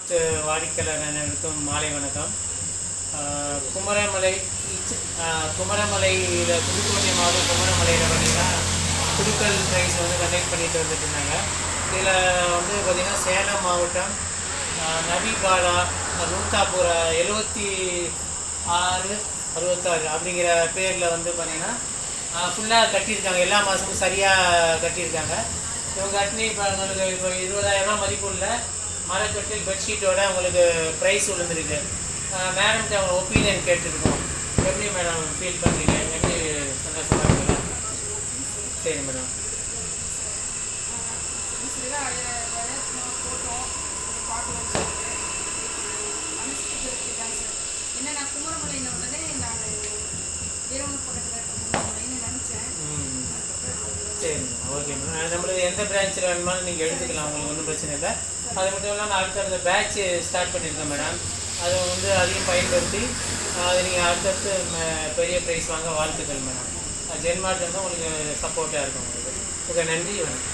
அனைத்து வாடிக்கையாளர் அனைவருக்கும் மாலை வணக்கம். ஆஹ் குமரமலை ஆஹ் குமரமலையில் புதுக்கோட்டை மாவட்டம் குமரமலையில் பார்த்தீங்கன்னா குடுக்கல் ரைஸ் வந்து கண்டக்ட் பண்ணிட்டு வந்துட்டு இருந்தாங்க. இதில் வந்து பார்த்திங்கன்னா சேலம் மாவட்டம் ஆஹ் நபிபாலா நூத்தாபுரா எழுபத்தி ஆறு அறுபத்தாறு அப்படிங்கிற பேரில் வந்து பார்த்திங்கன்னா ஃபுல்லாக கட்டியிருக்காங்க. எல்லா மாதமும் சரியாக கட்டியிருக்காங்க. இவங்க கட்டினி இப்போ இருபதாயிரம் இப்போ இருபதாயிரரூபா மதிப்புள்ள மரக்கட்டில் பெட்ஷீட்டோட உங்களுக்கு ப்ரைஸ் விழுந்திருக்கு. மேடம்கிட்ட அவங்க ஒப்பீனியன் கேட்டுருக்கோம். எப்படி மேடம் ஃபீல் பண்ணுறீங்க எப்படி சந்தோஷமா இருக்குங்களா சரி மேடம் என்னன்னா குமரமலையில் உடனே நான் வீரவனூர் பக்கத்தில் குமரமலைன்னு நினச்சேன். ம். சரி ஓகே மேடம் நம்மளுக்கு எந்த பிரான்ச்சில் வேணுமாலும் நீங்கள் எடுத்துக்கலாம் உங்களுக்கு ஒன்றும் பிரச்சனை இல்லை. அது மட்டும் இல்லாமல் அடுத்தடுத்த பேட்ச் ஸ்டார்ட் பண்ணியிருக்கோம் மேடம் அதை வந்து அதையும் பயன்படுத்தி அதை நீங்கள் அடுத்தடுத்து பெரிய ப்ரைஸ் வாங்க வாழ்த்துக்கள் மேடம் ஜென்மார்ட் வந்து உங்களுக்கு சப்போர்ட்டாக இருக்கும் உங்களுக்கு. ஓகே நன்றி வணக்கம்.